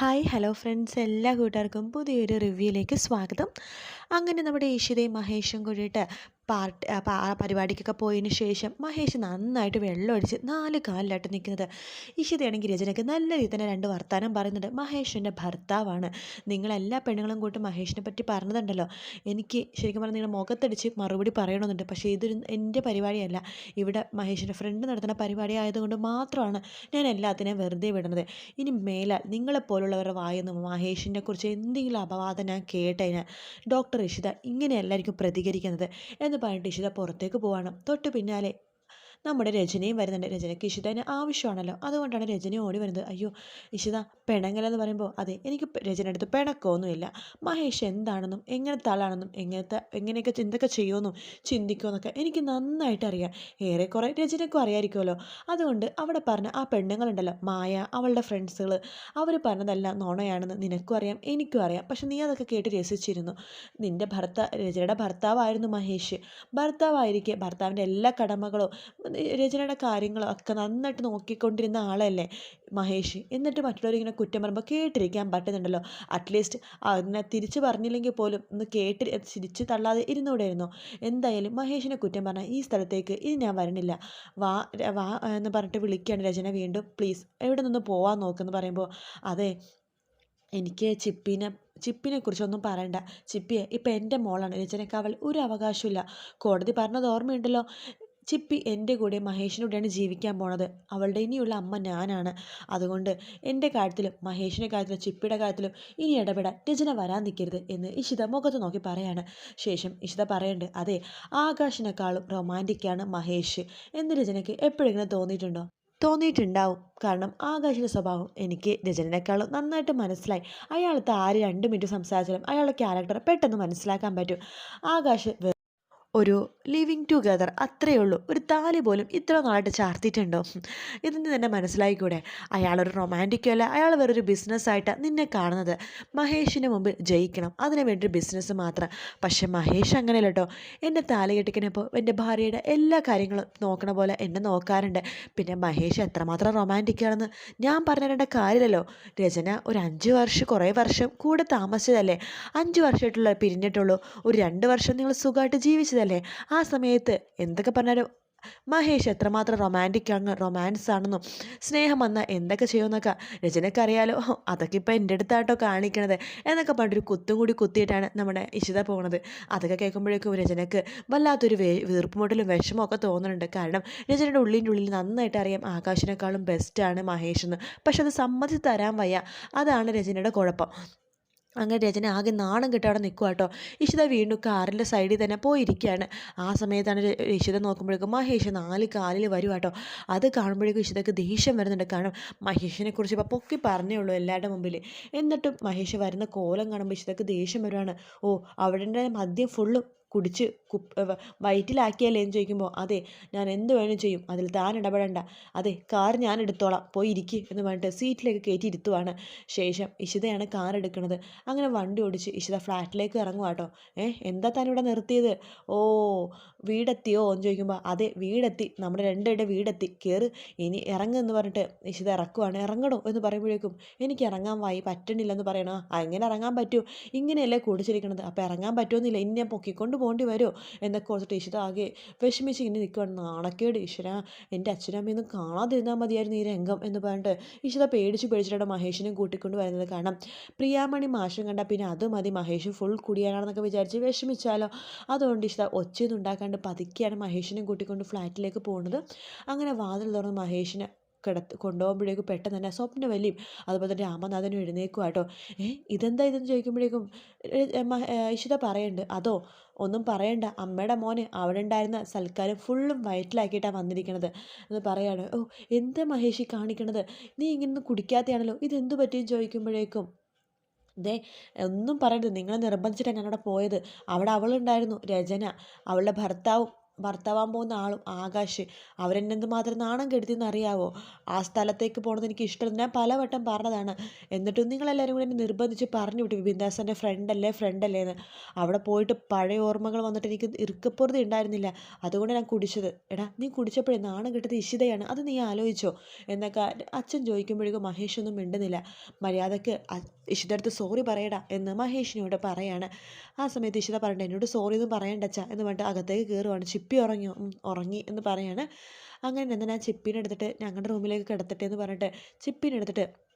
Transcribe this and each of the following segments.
Hi hello friends. എല്ലാ കൂട്ടുകാർക്കും പുതിയൊരു റിവ്യൂയിലേക്ക് സ്വാഗതം. അങ്ങനെ നമ്മുടെ ഈശ്വരയും മഹേഷും കൂടിയിട്ട് പാർട്ടി പരിപാടിക്കൊക്കെ പോയതിന് ശേഷം മഹേഷ് നന്നായിട്ട് വെള്ളം ഒഴിച്ച് നാല് കാലിലായിട്ട് നിൽക്കുന്നത്. ഇഷിതയാണെങ്കിൽ രചനയ്ക്ക് നല്ല രീതി തന്നെ രണ്ട് വർത്തമാനം പറയുന്നുണ്ട്. മഹേഷിന്റെ ഭർത്താവാണ്. നിങ്ങളെല്ലാ പെണ്ണുങ്ങളും കൂട്ട് മഹേഷിനെ പറ്റി പറഞ്ഞതുണ്ടല്ലോ. എനിക്ക് ശരിക്കും പറഞ്ഞാൽ നിങ്ങൾ മുഖത്തടിച്ച് മറുപടി പറയണമെന്നുണ്ട്. പക്ഷേ ഇതൊരു എന്റെ പരിപാടിയല്ല. ഇവിടെ മഹേഷിന്റെ ഫ്രണ്ട് നടത്തുന്ന പരിപാടി ആയതുകൊണ്ട് മാത്രമാണ് ഞാൻ എല്ലാത്തിനെയും വെറുതെ വിടുന്നത്. ഇനി മേലാൽ നിങ്ങളെപ്പോലുള്ളവരുടെ വായെന്ന് മഹേഷിനെ കുറിച്ച് എന്തെങ്കിലും അപവാദം ഞാൻ കേട്ടതിന് ഡോക്ടർ ഇഷിത ഇങ്ങനെയല്ലായിരിക്കും പ്രതികരിക്കുന്നത് എന്ന് പറഞ്ഞിട്ട് ഇഷിത പുറത്തേക്ക് പോവാണ്. തൊട്ട് പിന്നാലെ നമ്മുടെ രചനയും വരുന്നുണ്ട്. രചനയ്ക്ക് ഇഷിതന് ആവശ്യമാണല്ലോ. അതുകൊണ്ടാണ് രചന ഓടി വരുന്നത്. അയ്യോ ഇഷിത പിണങ്ങലെന്ന് പറയുമ്പോൾ അതെ എനിക്ക് രചന അടുത്ത് പിണക്കമൊന്നുമില്ല. മഹേഷ് എന്താണെന്നും എങ്ങനത്തെ ആളാണെന്നും എങ്ങനത്തെ എങ്ങനെയൊക്കെ എന്തൊക്കെ ചെയ്യുമെന്നും ചിന്തിക്കുമെന്നൊക്കെ എനിക്ക് നന്നായിട്ട് അറിയാം. ഏറെക്കുറെ രജനയ്ക്കും അറിയാമായിരിക്കുമല്ലോ അതുകൊണ്ട് അവിടെ പറഞ്ഞ ആ പെണ്ണുങ്ങളുണ്ടല്ലോ മായ അവളുടെ ഫ്രണ്ട്സുകൾ അവർ പറഞ്ഞതെല്ലാം നോണയാണെന്ന് നിനക്കും അറിയാം എനിക്കും അറിയാം. പക്ഷെ നീ അതൊക്കെ കേട്ട് രസിച്ചിരുന്നു. നിന്റെ ഭർത്താ രചനയുടെ ഭർത്താവായിരുന്നു മഹേഷ്. ഭർത്താവായിരിക്കെ ഭർത്താവിന്റെ എല്ലാ കടമകളും രചനയുടെ കാര്യങ്ങളും ഒക്കെ നന്നായിട്ട് നോക്കിക്കൊണ്ടിരുന്ന ആളല്ലേ മഹേഷ്? എന്നിട്ട് മറ്റുള്ളവരിങ്ങനെ കുറ്റം പറയുമ്പോൾ കേട്ടിരിക്കാൻ പറ്റുന്നുണ്ടല്ലോ. അറ്റ്ലീസ്റ്റ് അതിനെ തിരിച്ച് പറഞ്ഞില്ലെങ്കിൽ പോലും ഒന്ന് കേട്ട് തിരിച്ച് തള്ളാതെ ഇരുന്നൂടെയായിരുന്നു. എന്തായാലും മഹേഷിനെ കുറ്റം പറഞ്ഞാൽ ഈ സ്ഥലത്തേക്ക് ഇനി ഞാൻ വരണില്ല. വാ വാ എന്ന് പറഞ്ഞിട്ട് വിളിക്കുകയാണ് രചന വീണ്ടും. പ്ലീസ് എവിടെ നിന്ന് പോവാൻ നോക്കുമെന്ന് പറയുമ്പോൾ അതെ എനിക്ക് ചിപ്പിനെ ചിപ്പിനെ കുറിച്ചൊന്നും പറയണ്ട. ചിപ്പിയെ ഇപ്പം എന്റെ മോളാണ്. രചനയ്ക്ക് അവൾ ഒരു അവകാശമില്ല കോടതി പറഞ്ഞത് ഓർമ്മയുണ്ടല്ലോ? ചിപ്പി എന്റെ കൂടെ മഹേഷിന്റെ കൂടെയാണ് ജീവിക്കാൻ പോണത്. അവളുടെ ഇനിയുള്ള അമ്മ ഞാനാണ്. അതുകൊണ്ട് എന്റെ കാര്യത്തിലും മഹേഷിന്റെ കാര്യത്തിലും ചിപ്പിയുടെ കാര്യത്തിലും ഇനി ഇടപെടാൻ രചന വരാൻ നിൽക്കരുത് എന്ന് ഇഷിത മുഖത്ത് നോക്കി പറയാണ്. ശേഷം ഇഷിത പറയേണ്ട അതെ ആകാശിനെക്കാളും റൊമാന്റിക്കാണ് മഹേഷ് എന്ന് രചനയ്ക്ക് എപ്പോഴെങ്കിലും തോന്നിയിട്ടുണ്ടോ? തോന്നിയിട്ടുണ്ടാവും. കാരണം ആകാശിന്റെ സ്വഭാവം എനിക്ക് രചനേക്കാളും നന്നായിട്ട് മനസ്സിലായി. അയാളത്തെ ആര് രണ്ട് മിനിറ്റ് സംസാരിച്ചാലും അയാളുടെ ക്യാരക്ടർ പെട്ടെന്ന് മനസ്സിലാക്കാൻ പറ്റും. ആകാശ് ഒരു ലിവിങ് ടുഗദർ അത്രയേ ഉള്ളൂ. ഒരു താലി പോലും ഇത്ര നാളായിട്ട് ചാർത്തിയിട്ടുണ്ടോ? ഇതിന് തന്നെ മനസ്സിലായിക്കൂടെ? അയാളൊരു റൊമാന്റിക്കോ അല്ല. അയാൾ വേറൊരു ബിസിനസ്സായിട്ട് നിന്നെ കാണുന്നത്. മഹേഷിന് മുമ്പിൽ ജയിക്കണം. അതിന് വേണ്ടി ബിസിനസ് മാത്രം. പക്ഷെ മഹേഷ് അങ്ങനെയല്ല കേട്ടോ എന്റെ താലി കെട്ടിക്കണപ്പോൾ എന്റെ ഭാര്യയുടെ എല്ലാ കാര്യങ്ങളും നോക്കണ പോലെ എന്നെ നോക്കാറുണ്ട്. പിന്നെ മഹേഷ് എത്രമാത്രം റൊമാന്റിക്കാണെന്ന് ഞാൻ പറഞ്ഞിരേണ്ട കാര്യമല്ലോ രചന ഒരു അഞ്ച് വർഷം കുറേ വർഷം കൂടെ താമസിച്ചതല്ലേ? അഞ്ച് വർഷമായിട്ടുള്ള പിരിഞ്ഞിട്ടുള്ളൂ. ഒരു രണ്ട് വർഷം നിങ്ങൾ സുഖമായിട്ട് ജീവിച്ചത് അല്ലേ ആ സമയത്ത് എന്തൊക്കെ പറഞ്ഞാലും മഹേഷ് എത്രമാത്രം റൊമാന്റിക് ആണ് റൊമാൻസ് ആണെന്നും സ്നേഹം വന്നാൽ എന്തൊക്കെ ചെയ്യുമെന്നൊക്കെ രചനയ്ക്ക് അറിയാലോ. അതൊക്കെ ഇപ്പോൾ എന്റെ അടുത്തായിട്ടോ കാണിക്കണത് എന്നൊക്കെ പറഞ്ഞൊരു കുത്തും കൂടി കുത്തിയിട്ടാണ് നമ്മുടെ ഇഷിത പോകുന്നത് അതൊക്കെ കേൾക്കുമ്പോഴേക്കും രചനയ്ക്ക് വല്ലാത്തൊരു വേ വീർപ്പുമുട്ടലും വിഷമമൊക്കെ തോന്നുന്നുണ്ട്. കാരണം രചനയുടെ ഉള്ളിന്റെ ഉള്ളിൽ നന്നായിട്ട് അറിയാം ആകാശിനേക്കാളും ബെസ്റ്റാണ് മഹേഷ് എന്ന്. പക്ഷെ അത് സമ്മതിച്ച് തരാൻ വയ്യ. അതാണ് രചനയുടെ കുഴപ്പം. അങ്ങനെ രചന ആകെ നാണം കെട്ട് അവിടെ നിൽക്കുക കേട്ടോ ഇഷിത വീണ്ടും കാറിന്റെ സൈഡിൽ തന്നെ പോയിരിക്കുകയാണ്. ആ സമയത്താണ് ഇഷിത നോക്കുമ്പോഴേക്കും മഹേഷ് നാല് കാലിൽ വരും കേട്ടോ അത് കാണുമ്പോഴേക്കും ഇഷിതക്ക് ദേഷ്യം വരുന്നുണ്ട്. കാരണം മഹേഷിനെ കുറിച്ച് ഇപ്പോൾ പൊക്കി പറഞ്ഞേ ഉള്ളൂ എല്ലാവരുടെ മുമ്പിൽ എന്നിട്ടും മഹേഷ് വരുന്ന കോലം കാണുമ്പോൾ ഇഷിതക്ക് ദേഷ്യം വരുവാണ്. ഓ അവിടെ മദ്യം ഫുള്ളും കുടിച്ച് എന്ന് ചോദിക്കുമ്പോൾ അതെ ഞാൻ എന്ത് വേണം ചെയ്യും അതിൽ താൻ ഇടപെടണ്ട. അതെ കാർ ഞാൻ എടുത്തോളാം പോയി ഇരിക്കുക എന്ന് പറഞ്ഞിട്ട് സീറ്റിലേക്ക് കയറ്റി ഇരുത്തുവാണ്. ശേഷം ഇഷിതയാണ് കാർ എടുക്കുന്നത്. അങ്ങനെ വണ്ടി ഓടിച്ച് ഇഷിത ഫ്ലാറ്റിലേക്ക് ഇറങ്ങുക കേട്ടോ ഏഹ് എന്താ താൻ ഇവിടെ നിർത്തിയത്? ഓ വീടെത്തിയോ? എന്ന് ചോദിക്കുമ്പോൾ അതെ വീടെത്തി നമ്മുടെ രണ്ടുപേരുടെ വീടെത്തി. കയറ് ഇനി ഇറങ്ങുമെന്ന് പറഞ്ഞിട്ട് ഇഷിത ഇറക്കുവാണ്. ഇറങ്ങണോ? എന്ന് പറയുമ്പോഴേക്കും എനിക്ക് ഇറങ്ങാൻ വായി പറ്റണില്ലെന്ന് പറയണോ. എങ്ങനെ ഇറങ്ങാൻ പറ്റുമോ ഇങ്ങനെയല്ലേ കുടിച്ചിരിക്കണത്. അപ്പോൾ ഇറങ്ങാൻ പറ്റുമെന്നില്ല ഇനി ഞാൻ പൊക്കിക്കൊണ്ട് പോകേണ്ടി വരുമോ എന്നൊക്കെ ഓർത്തിട്ട് ഈശ്വര ആകെ വിഷമിച്ച് ഇങ്ങനെ നിൽക്കുകയാണ് നാണക്കേട് ഈശ്വര. എന്റെ അച്ഛനമ്മയൊന്നും കാണാതിരുന്നാൽ മതിയായിരുന്നു ഈ രംഗം എന്ന് പറഞ്ഞിട്ട് ഈശ്വര പേടിച്ച് പേടിച്ചിട്ടാണ് മഹേഷിനെ കൂട്ടിക്കൊണ്ട് വരുന്നത് കാരണം പ്രിയാമണി മാഷം കണ്ടാൽ പിന്നെ അത് മതി. മഹേഷ് ഫുൾ കുടിയാനാണെന്നൊക്കെ വിചാരിച്ച് വിഷമിച്ചാലോ? അതുകൊണ്ട് ഈശ്വര ഒച്ചയൊന്നും ഉണ്ടാക്കാണ്ട് പതുക്കെയാണ് മഹേഷിനെ കൂട്ടിക്കൊണ്ട് ഫ്ലാറ്റിലേക്ക് പോകുന്നത്. അങ്ങനെ വാതിൽ തുറന്ന് മഹേഷിനെ കിടത്ത് കൊണ്ടുപോകുമ്പോഴേക്കും പെട്ടെന്ന് തന്നെ സ്വപ്നവല്ലിയും അതുപോലെ തന്നെ രാമനാഥനും എഴുന്നേക്കും കേട്ടോ ഏ ഇതെന്താ ഇതെന്ന് ചോദിക്കുമ്പോഴേക്കും ഇഷിത പറയണ്ട് അതോ ഒന്നും പറയണ്ട. അമ്മയുടെ മോന് അവിടെ ഉണ്ടായിരുന്ന സൽക്കാരം ഫുള്ളും വയറ്റിലാക്കിയിട്ടാണ് വന്നിരിക്കണത് എന്ന് പറയാണ്. ഓ എന്താ മഹേഷി കാണിക്കണത്? നീ ഇങ്ങനെ കുടിക്കാത്തയാണല്ലോ. ഇതെന്തു പറ്റിയും ചോദിക്കുമ്പോഴേക്കും ദേ ഒന്നും പറയരുത്. നിങ്ങളെ നിർബന്ധിച്ചിട്ടാണ് ഞാൻ അവിടെ പോയത്. അവിടെ അവളുണ്ടായിരുന്നു രചന. അവളുടെ ഭർത്താവും ഭർത്താവാൻ പോകുന്ന ആളും ആകാശ്. അവരെന്നെ എന്തുമാത്രം നാണം കെടുത്തിയെന്ന് അറിയാവോ? ആ സ്ഥലത്തേക്ക് പോകണമെന്ന് എനിക്ക് ഇഷ്ടമില്ല. ഞാൻ പലവട്ടം പറഞ്ഞതാണ്. എന്നിട്ടും നിങ്ങളെല്ലാവരും കൂടി എന്നെ നിർബന്ധിച്ച് പറഞ്ഞു വിട്ടു. ബിന്ദാസന്റെ ഫ്രണ്ടല്ലേ ഫ്രണ്ടല്ലേ എന്ന്. അവിടെ പോയിട്ട് പഴയ ഓർമ്മകൾ വന്നിട്ട് എനിക്ക് ഇറുക്കപ്പുറത് ഉണ്ടായിരുന്നില്ല. അതുകൊണ്ട് ഞാൻ കുടിച്ചത്. എടാ നീ കുടിച്ചപ്പോഴേ നാണം കെട്ടത് ഇഷിതയാണ്. അത് നീ ആലോചിച്ചോ? എന്നൊക്കെ അച്ഛൻ ചോദിക്കുമ്പോഴേക്കും മഹേഷ് ഒന്നും മിണ്ടുന്നില്ല. മര്യാദയ്ക്ക് ഇഷിതടുത്ത് സോറി പറയടാ എന്ന് മഹേഷിനോട് പറയാണ്. ആ സമയത്ത് ഇഷിത പറയണ്ട എന്നോട് സോറി ഒന്നും പറയണ്ട അച്ഛാ എന്ന് പറഞ്ഞിട്ട് അകത്തേക്ക് കയറുവാണ് ചിപ്പി. ഉറങ്ങിയോ "ഉം, ഉറങ്ങി എന്ന് പറയാണ്. അങ്ങനെ നിന്ന് ഞാൻ ചിപ്പിനെ എടുത്തിട്ട് ഞങ്ങളുടെ റൂമിലേക്ക് കിടത്തട്ടെ എന്ന് പറഞ്ഞിട്ട് ചിപ്പിനെ എടുത്തിട്ട്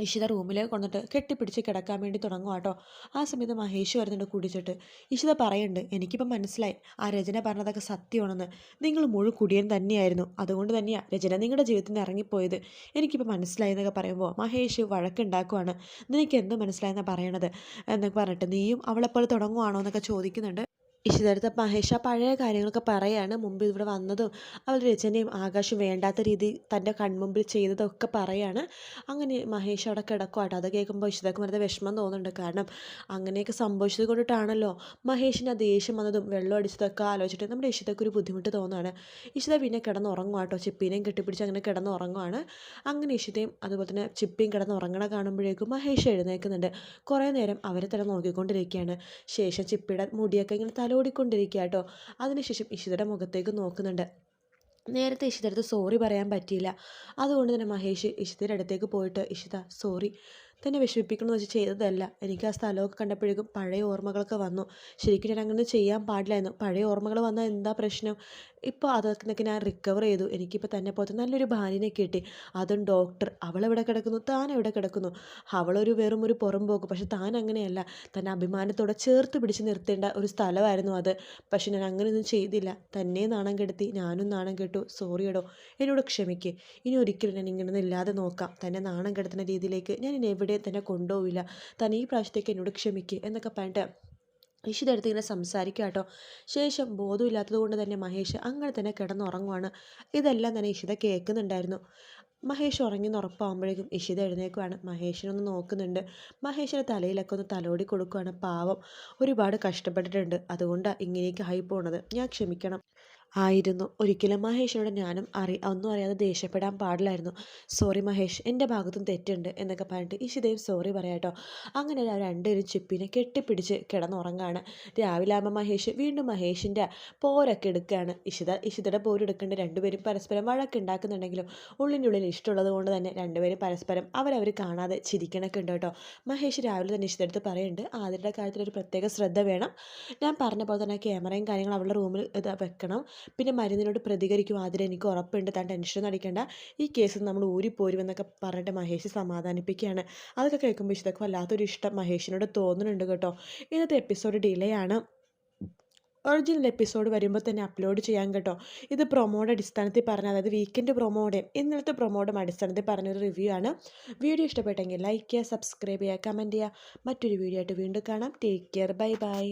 ഇഷിത റൂമിലേക്ക് കൊണ്ടിട്ട് കെട്ടിപ്പിടിച്ച് കിടക്കാൻ വേണ്ടി തുടങ്ങും കേട്ടോ ആ സമയത്ത് മഹേഷ് വരുന്നുണ്ട് കുടിച്ചിട്ട്. ഇഷിത പറയുന്നുണ്ട് എനിക്കിപ്പം മനസ്സിലായി. ആ രചന പറഞ്ഞതൊക്കെ സത്യമാണെന്ന്. നിങ്ങൾ മുഴു കുടിയൻ തന്നെയായിരുന്നു. അതുകൊണ്ട് തന്നെയാണ് രചന നിങ്ങളുടെ ജീവിതത്തിൽ നിന്ന് ഇറങ്ങിപ്പോയത്. എനിക്കിപ്പോൾ മനസ്സിലായി എന്നൊക്കെ പറയുമ്പോൾ മഹേഷ് വഴക്കുണ്ടാക്കുവാണ്. നിനക്ക് എന്ത് മനസ്സിലായെന്നാണ് പറയണത്? എന്നൊക്കെ പറഞ്ഞിട്ട് നീയും അവളെപ്പോലെ തുടങ്ങുവാണോ? എന്നൊക്കെ ചോദിക്കുന്നുണ്ട്. ഇഷിതടുത്ത മഹേഷ പഴയ കാര്യങ്ങളൊക്കെ പറയാണ് മുമ്പ് ഇവിടെ വന്നതും അവൾ രചനയും ആകാശം വേണ്ടാത്ത രീതി തന്റെ കൺമുമ്പിൽ ചെയ്തതൊക്കെ പറയാണ്. അങ്ങനെ മഹേഷ് അവിടെ കിടക്കുവാട്ടോ അത് കേൾക്കുമ്പോൾ ഇഷിതക്ക് വെറുതെ വിഷമം തോന്നുന്നുണ്ട്. കാരണം അങ്ങനെയൊക്കെ സംഭവിച്ചത് കൊണ്ടിട്ടാണല്ലോ മഹേഷിന് ആ ദേഷ്യം വന്നതും വെള്ളം അടിച്ചതൊക്കെ ആലോചിച്ചിട്ട് നമ്മുടെ ഇഷിതക്ക് ഒരു ബുദ്ധിമുട്ട് തോന്നുകയാണ് ഇഷിത പിന്നെ കിടന്ന് ഉറങ്ങുവാട്ടോ ചിപ്പീനെയും കെട്ടിപ്പിടിച്ച് അങ്ങനെ കിടന്നുറങ്ങുവാണ്. അങ്ങനെ ഇഷിതയും അതുപോലെ തന്നെ ചിപ്പിയും കിടന്നുറങ്ങണ കാണുമ്പോഴേക്കും മഹേഷ് എഴുന്നേൽക്കുന്നുണ്ട്. കുറേ നേരം അവരെ തന്നെ നോക്കിക്കൊണ്ടിരിക്കുകയാണ്. ശേഷം ചിപ്പിയുടെ മുടിയൊക്കെ ഇങ്ങനെ തലോടിക്കൊണ്ടിരിക്കുക കേട്ടോ. അതിനുശേഷം ഇഷിതയുടെ മുഖത്തേക്ക് നോക്കുന്നുണ്ട്. നേരത്തെ ഇഷിതടുത്ത് സോറി പറയാൻ പറ്റിയില്ല. അതുകൊണ്ട് തന്നെ മഹേഷ് ഇഷിതയുടെ അടുത്തേക്ക് പോയിട്ട് ഇഷിത സോറി തന്നെ വിഷമിപ്പിക്കണമെന്ന് വെച്ച് ചെയ്തതല്ല. എനിക്ക് ആ സ്ഥലമൊക്കെ കണ്ടപ്പോഴേക്കും പഴയ ഓർമ്മകളൊക്കെ വന്നു. ശരിക്കും ഞാൻ അങ്ങനെ ചെയ്യാൻ പാടില്ലായിരുന്നു. പഴയ ഓർമ്മകൾ വന്നാൽ എന്താ പ്രശ്നം? ഇപ്പോൾ അതൊക്കെ ഞാൻ റിക്കവർ ചെയ്തു. എനിക്കിപ്പോൾ തന്നെ പോലത്തെ നല്ലൊരു ഭാര്യനെ കിട്ടി. അതും ഡോക്ടർ അവളെവിടെ കിടക്കുന്നു? താൻ എവിടെ കിടക്കുന്നു? അവളൊരു വെറും ഒരു പുറംപോക്ക് പക്ഷെ താൻ അങ്ങനെയല്ല. തന്നെ അഭിമാനത്തോടെ ചേർത്ത് പിടിച്ച് നിർത്തേണ്ട ഒരു സ്ഥലമായിരുന്നു അത്. പക്ഷെ ഞാൻ അങ്ങനെയൊന്നും ചെയ്തില്ല. തന്നെ നാണം കെടുത്തി. ഞാനും നാണം കെട്ടു. സോറിയടോ എന്നോട് ക്ഷമിക്ക്. ഇനി ഒരിക്കലും ഞാൻ ഇങ്ങനെയൊന്നും ഇല്ലാതെ നോക്കാം. തന്നെ നാണം കെടുത്തുന്ന രീതിയിലേക്ക് ഞാൻ ഇനി എവിടെയും തന്നെ കൊണ്ടുപോവില്ല. തന്നെ ഈ പ്രാവശ്യത്തേക്ക് എന്നോട് ക്ഷമിക്ക് എന്നൊക്കെ പറഞ്ഞിട്ട് ഇഷിത അടുത്ത് ഇങ്ങനെ സംസാരിക്കുക കേട്ടോ. ശേഷം ബോധമില്ലാത്തത് കൊണ്ട് തന്നെ മഹേഷ് അങ്ങനെ തന്നെ കിടന്നുറങ്ങുവാണ്. ഇതെല്ലാം തന്നെ ഇഷിത കേൾക്കുന്നുണ്ടായിരുന്നു. മഹേഷ് ഉറങ്ങിന്ന് ഉറപ്പാകുമ്പോഴേക്കും ഇഷിത എഴുന്നേക്കുവാണ് മഹേഷിനൊന്ന് നോക്കുന്നുണ്ട്. മഹേഷിന്റെ തലയിലൊക്കെ ഒന്ന് തലോടി കൊടുക്കുവാണ്. പാവം ഒരുപാട് കഷ്ടപ്പെട്ടിട്ടുണ്ട്. അതുകൊണ്ടാണ് ഇങ്ങനെയൊക്കെ ആയി പോണത്. ഞാൻ ക്ഷമിക്കണം. ആയിരുന്നു. ഒരിക്കലും മഹേഷിനോട് ഞാനും അറി ഒന്നും അറിയാതെ ദേഷ്യപ്പെടാൻ പാടില്ലായിരുന്നു. സോറി മഹേഷ് എന്റെ ഭാഗത്തും തെറ്റുണ്ട് എന്നൊക്കെ പറഞ്ഞിട്ട് ഇഷിതയും സോറി പറയാട്ടോ അങ്ങനെ രണ്ടുപേരും ചിപ്പിനെ കെട്ടിപ്പിടിച്ച് കിടന്നുറങ്ങാണ്. രാവിലെ ആകുമ്പോൾ മഹേഷ് വീണ്ടും മഹേഷിന്റെ പോരൊക്കെ എടുക്കുകയാണ് ഇഷിത ഇഷിതയുടെ പോരെടുക്കേണ്ട രണ്ടുപേരും പരസ്പരം വഴക്കുണ്ടാക്കുന്നുണ്ടെങ്കിലും ഉള്ളിന്റെ ഉള്ളിൽ ഇഷ്ടമുള്ളത് കൊണ്ട് തന്നെ രണ്ടുപേരും പരസ്പരം അവരവർ കാണാതെ ചിരിക്കണൊക്കെ ഉണ്ട് കേട്ടോ മഹേഷ് രാവിലെ തന്നെ ഇഷിതടുത്ത് പറയുന്നുണ്ട് ആദ്യത്തെ കാര്യത്തിൽ ഒരു പ്രത്യേക ശ്രദ്ധ വേണം. ഞാൻ പറഞ്ഞ പോലെ തന്നെ ക്യാമറയും കാര്യങ്ങളും അവളുടെ റൂമിൽ ഇത് വെക്കണം. പിന്നെ മരുന്നിനോട് പ്രതികരിക്കും. ആതിര എനിക്ക് ഉറപ്പുണ്ട്. താൻ ടെൻഷൻ അടിക്കേണ്ട. ഈ കേസ് നമ്മൾ ഊരിപ്പോരുമെന്നൊക്കെ പറഞ്ഞിട്ട് മഹേഷ് സമാധാനിപ്പിക്കുകയാണ്. അതൊക്കെ കേൾക്കുമ്പോൾ ഇഷ്ടക്കും വല്ലാത്തൊരു ഇഷ്ടം മഹേഷിനോട് തോന്നുന്നുണ്ട് കേട്ടോ. ഇന്നത്തെ എപ്പിസോഡ് ഡിലേ ആണ്. ഒറിജിനൽ എപ്പിസോഡ് വരുമ്പോൾ തന്നെ അപ്ലോഡ് ചെയ്യാൻ കേട്ടോ. ഇത് പ്രൊമോയുടെ അടിസ്ഥാനത്തിൽ പറഞ്ഞ അതായത് വീക്കെൻഡ് പ്രൊമോയുടെ ഇന്നലത്തെ പ്രൊമോയുടെ അടിസ്ഥാനത്തിൽ പറഞ്ഞൊരു റിവ്യൂ ആണ്. വീഡിയോ ഇഷ്ടപ്പെട്ടെങ്കിൽ ലൈക്ക് ചെയ്യുക സബ്സ്ക്രൈബ് ചെയ്യുക കമന്റ് ചെയ്യുക. മറ്റൊരു വീഡിയോ ആയിട്ട് വീണ്ടും കാണാം. Take care bye bye